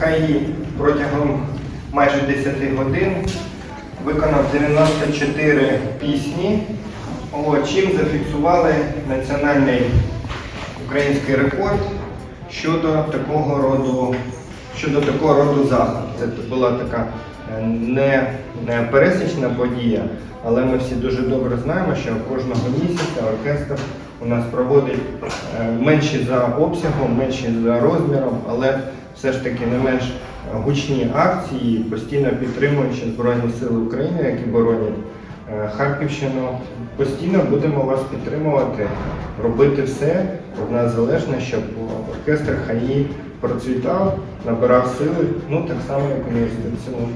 ХАІ протягом майже 10 годин виконав 94 пісні, чим зафіксували національний український рекорд щодо такого роду, щодо такого роду заходу. Це була така не, пересічна подія, але ми всі дуже добре знаємо, що кожного місяця оркестр у нас проводить е, менші за обсягом, менші за розміром, але все ж таки не менш гучні акції, постійно підтримуючи Збройні Сили України, які боронять Харківщину. Постійно будемо вас підтримувати, робити все від нас залежне, щоб оркестр ХАІ процвітав, набирав сили, ну так само, як університет цілому.